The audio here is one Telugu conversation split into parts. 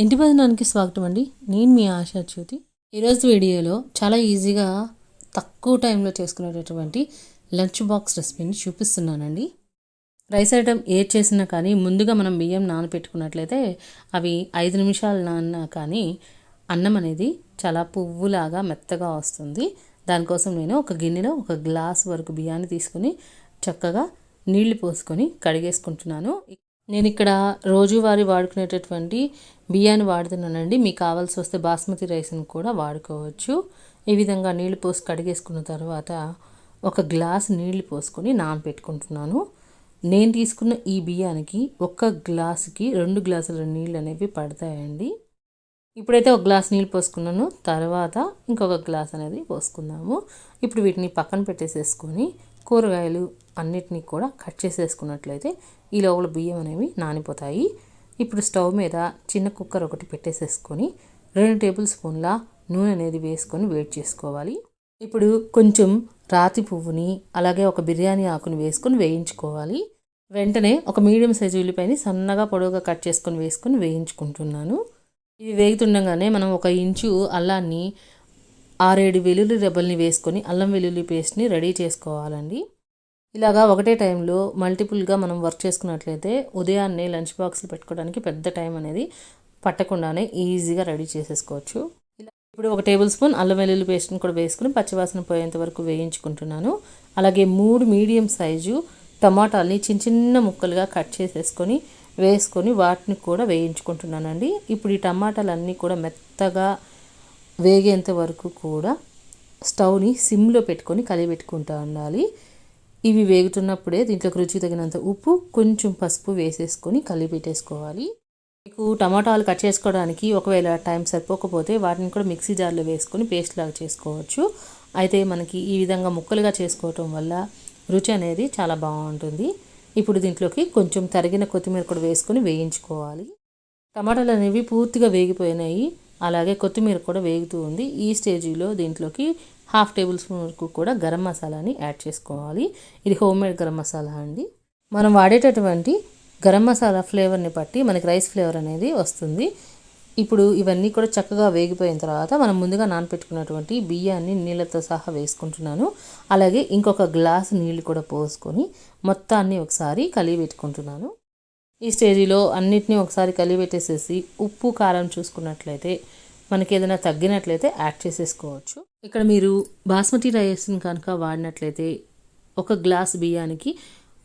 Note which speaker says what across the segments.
Speaker 1: ఇంటి పదనానికి స్వాగతం అండి. నేను మీ ఆశా జ్యోతి. ఈరోజు వీడియోలో చాలా ఈజీగా తక్కువ టైంలో చేసుకునేటటువంటి లంచ్ బాక్స్ రెసిపీని చూపిస్తున్నానండి. రైస్ ఐటమ్ ఏ చేసినా కానీ ముందుగా మనం బియ్యం నానబెట్టుకున్నట్లయితే అవి ఐదు నిమిషాలు నాన్న కానీ అన్నం అనేది చాలా పువ్వులాగా మెత్తగా వస్తుంది. దానికోసం నేను ఒక గిన్నెలో ఒక గ్లాస్ వరకు బియ్యాన్ని తీసుకొని చక్కగా నీళ్ళు పోసుకొని కడిగేసుకుంటున్నాను. నేను ఇక్కడ రోజువారీ వాడుకునేటటువంటి బియ్యాన్ని వాడుతున్నానండి. మీకు కావాల్సి వస్తే బాస్మతి రైస్ని కూడా వాడుకోవచ్చు. ఈ విధంగా నీళ్ళు పోసి కడిగేసుకున్న తర్వాత ఒక గ్లాస్ నీళ్ళు పోసుకొని నానబెట్టుకుంటున్నాను నేను తీసుకున్న ఈ బియ్యానికి ఒక్క గ్లాసుకి రెండు గ్లాసుల నీళ్ళు అనేవి పడతాయండి. ఇప్పుడైతే ఒక గ్లాస్ నీళ్ళు పోసుకున్నాను. తర్వాత ఇంకొక గ్లాస్ అనేది పోసుకుందాము. ఇప్పుడు వీటిని పక్కన పెట్టేసేసుకొని కూరగాయలు అన్నిటినీ కూడా కట్ చేసేసుకున్నట్లయితే ఈ లోపల బియ్యం అనేవి నానిపోతాయి. ఇప్పుడు స్టవ్ మీద చిన్న కుక్కర్ ఒకటి పెట్టేసేసుకొని రెండు టేబుల్ స్పూన్ల నూనె అనేది వేసుకొని వేడి చేసుకోవాలి. ఇప్పుడు కొంచెం రాతి పువ్వుని అలాగే ఒక బిర్యానీ ఆకుని వేసుకొని వేయించుకోవాలి. వెంటనే ఒక మీడియం సైజు ఉల్లిపాయని సన్నగా పొడవుగా కట్ చేసుకొని వేసుకొని వేయించుకుంటున్నాను. ఇవి వేగుతుండగానే మనం ఒక ఇంచు అల్లాన్ని ఆరేడు వెల్లుల్లి రెబ్బల్ని వేసుకొని అల్లం వెల్లుల్లి పేస్ట్ని రెడీ చేసుకోవాలండి. ఇలాగా ఒకటే టైంలో మల్టిపుల్గా మనం వర్క్ చేసుకున్నట్లయితే ఉదయాన్నే లంచ్ బాక్స్లు పెట్టుకోవడానికి పెద్ద టైం అనేది పట్టకుండానే ఈజీగా రెడీ చేసేసుకోవచ్చు. ఇప్పుడు ఒక టేబుల్ స్పూన్ అల్లం వెల్లుల్లి పేస్ట్ని కూడా వేసుకుని పచ్చివాసన పోయేంత వరకు వేయించుకుంటున్నాను. అలాగే మూడు మీడియం సైజు టమాటాలని చిన్న చిన్న ముక్కలుగా కట్ చేసేసుకొని వేసుకొని వాటిని కూడా వేయించుకుంటున్నానండి. ఇప్పుడు ఈ టమాటాలన్నీ కూడా మెత్తగా వేగేంత వరకు కూడా స్టవ్ని సిమ్లో పెట్టుకొని కలిపెట్టుకుంటూ ఉండాలి. ఇవి వేగుతున్నప్పుడే దీంట్లోకి రుచి తగినంత ఉప్పు కొంచెం పసుపు వేసేసుకొని కలిపెట్టేసుకోవాలి. మీకు టమాటాలు కట్ చేసుకోవడానికి ఒకవేళ టైం సరిపోకపోతే వాటిని కూడా మిక్సీ జార్లో వేసుకొని పేస్ట్ లాగా చేసుకోవచ్చు. అయితే మనకి ఈ విధంగా ముక్కలుగా చేసుకోవటం వల్ల రుచి అనేది చాలా బాగుంటుంది. ఇప్పుడు దీంట్లోకి కొంచెం తరిగిన కొత్తిమీర కూడా వేసుకొని వేయించుకోవాలి. టమాటాలు అనేవి పూర్తిగా వేగిపోయినాయి. అలాగే కొత్తిమీర కూడా వేగుతూ ఉంది. ఈ స్టేజీలో దీంట్లోకి హాఫ్ టేబుల్ స్పూన్ వరకు కూడా గరం మసాలాని యాడ్ చేసుకోవాలి. ఇది హోమ్ మేడ్ గరం మసాలా అండి. మనం వాడేటటువంటి గరం మసాలా ఫ్లేవర్ని బట్టి మనకి రైస్ ఫ్లేవర్ అనేది వస్తుంది. ఇప్పుడు ఇవన్నీ కూడా చక్కగా వేగిపోయిన తర్వాత మనం ముందుగా నానపెట్టుకున్నటువంటి బియ్యాన్ని నీళ్ళతో సహా వేసుకుంటున్నాను. అలాగే ఇంకొక గ్లాస్ నీళ్ళు కూడా పోసుకొని మొత్తాన్ని ఒకసారి కలిగి పెట్టుకుంటున్నాను. ఈ స్టేజీలో అన్నిటినీ ఒకసారి కలిపెట్టేసేసి ఉప్పు కారం చూసుకున్నట్లయితే మనకి ఏదైనా తగ్గినట్లయితే యాడ్ చేసేసుకోవచ్చు. ఇక్కడ మీరు బాస్మతి రైస్ని కనుక వాడినట్లయితే ఒక గ్లాస్ బియ్యానికి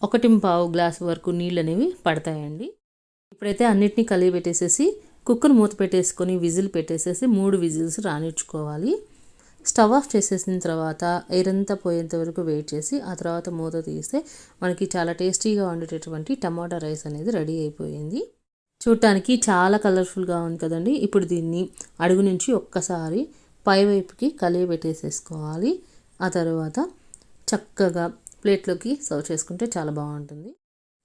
Speaker 1: ఒకటి పావు గ్లాస్ వరకు నీళ్ళు అనేవి పడతాయండి. ఇప్పుడైతే అన్నిటినీ కలిగి పెట్టేసేసి కుక్కర్ మూత పెట్టేసుకొని విజిల్ పెట్టేసేసి మూడు విజిల్స్ రానిచ్చుకోవాలి. స్టవ్ ఆఫ్ చేసేసిన తర్వాత ఎరంతా పోయేంత వరకు వెయిట్ చేసి ఆ తర్వాత మూత తీస్తే మనకి చాలా టేస్టీగా వండేటటువంటి టమాటా రైస్ అనేది రెడీ అయిపోయింది. చూడటానికి చాలా కలర్ఫుల్గా ఉంది కదండి. ఇప్పుడు దీన్ని అడుగు నుంచి ఒక్కసారి పైవైపుకి కలిగి పెట్టేసేసుకోవాలి. ఆ తర్వాత చక్కగా ప్లేట్లోకి సర్వ్ చేసుకుంటే చాలా బాగుంటుంది.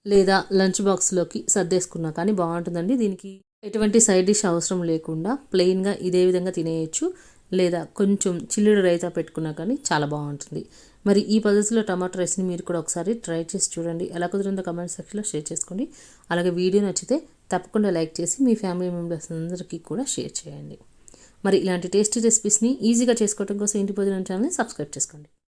Speaker 1: లేదా లంచ్ బాక్స్లోకి సర్దేసుకున్నా కానీ బాగుంటుందండి. దీనికి ఎటువంటి సైడ్ డిష్ అవసరం లేకుండా ప్లెయిన్గా ఇదే విధంగా తినేయచ్చు. లేదా కొంచెం చిల్లుడు రైతా పెట్టుకున్నా కానీ చాలా బాగుంటుంది. మరి ఈ పద్ధతిలో టమాటో రైస్ని మీరు కూడా ఒకసారి ట్రై చేసి చూడండి. ఎలా కుదిరిందో కమెంట్ సెక్షన్లో షేర్ చేసుకోండి. అలాగే వీడియో నచ్చితే తప్పకుండా లైక్ చేసి మీ ఫ్యామిలీ మెంబర్స్ అందరికీ కూడా షేర్ చేయండి. మరి ఇలాంటి టేస్టీ రెసిపీస్ని ఈజీగా చేసుకోవడం కోసం ఇంటి భోజనం ఛానల్ని సబ్స్క్రైబ్ చేసుకోండి.